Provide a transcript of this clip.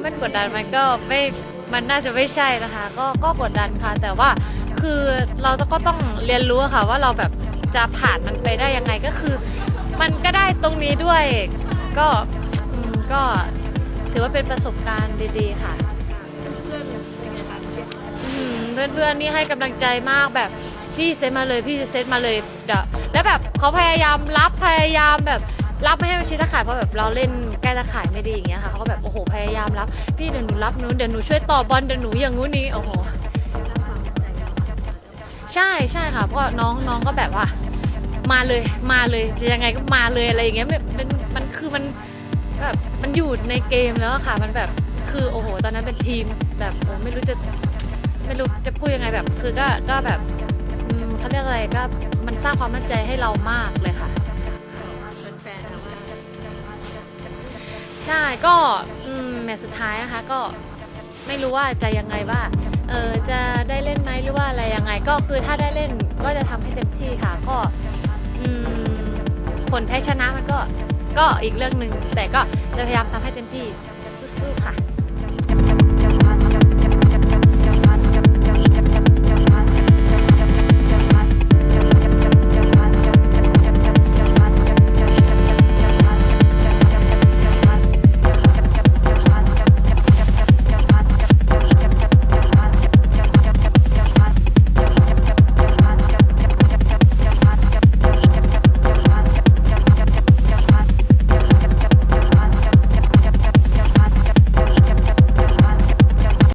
ไม่กดดันมันก็ไม่มันน่าจะไม่ใช่นะคะ ก็ก็กดดันค่ะ แต่ว่าคือเราก็ต้องเรียนรู้อะค่ะ ว่าเราแบบจะผ่านมันไปได้ยังไงก็คือ มันก็ได้ตรงนี้ด้วย ก็ก็ถือว่าเป็นประสบการณ์ดีๆค่ะเพื่อนเป็นไงคะเชียร์อืมเพื่อนๆนี่ให้กำลังใจมากแบบพี่เซตมาเลยพี่เซตมาเลยเดี๋ยวแล้วแบบเขาพยายามรับพยายามแบบ รับไม่ให้มันชิดตะข่ายเพราะแบบเราเล่นใกล้ตะข่ายไม่ดีอย่างเงี้ยค่ะเขาก็แบบโอ้โหพยายามรับพี่เดี๋ยวหนูรับหนูเดี๋ยวหนูช่วยต่อบอลเดี๋ยวหนูอย่างงู้นนี้โอ้โหใช่ใช่ค่ะเพราะน้องน้องก็แบบว่า มาเลยมาเลยจะยังไงก็มาเลยอะไรอย่างเงี้ยมันมันคือมันแบบมันอยู่ในเกมแล้วค่ะ มันแบบคือโอ้โห ตอนนั้นเป็นทีมแบบโอ้ไม่รู้จะไม่รู้จะพูดยังไงแบบ คือก็ก็แบบเขาเรียกอะไรก็มันสร้างความมั่นใจให้เรามากเลยค่ะ ใช่ก็อืมแมตช์สุดท้ายนะคะก็ไม่รู้ว่าจะยังไงว่าเออจะได้เล่นไหมหรือว่าอะไรยังไง ก็คือถ้าได้เล่นก็จะทำให้เต็มที่ค่ะก็อืมผลแพ้ชนะมันก็ก็อีกเรื่องหนึ่งแต่ก็จะพยายามทำให้เต็มที่สู้ๆค่ะ